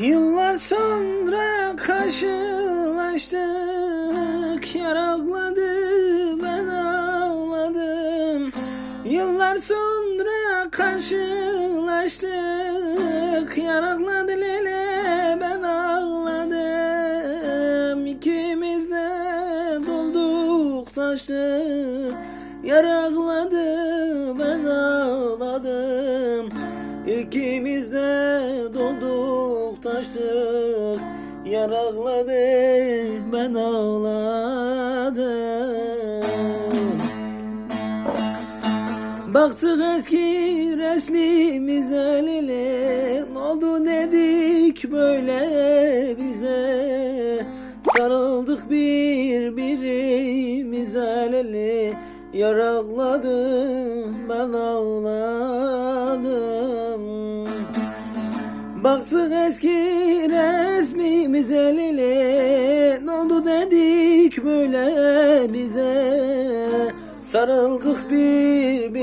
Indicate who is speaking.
Speaker 1: Yıllar sonra karşılaştık Yarakladı ben ağladım. Yıllar sonra karşılaştık Yarakladı lele ben ağladım. İkimiz de dolduk taştık Yarakladı ben ağladım. İkimiz de dolduk taştık. Yarakladı ben ağladım. Baktık eski resmimize Lili Ne oldu dedik böyle bize? Sarıldık birbirimize Lili Yarakladı ben ağladım Baktık eski resmimize Lili Ne oldu dedik böyle bize? Sarıldık birbirimize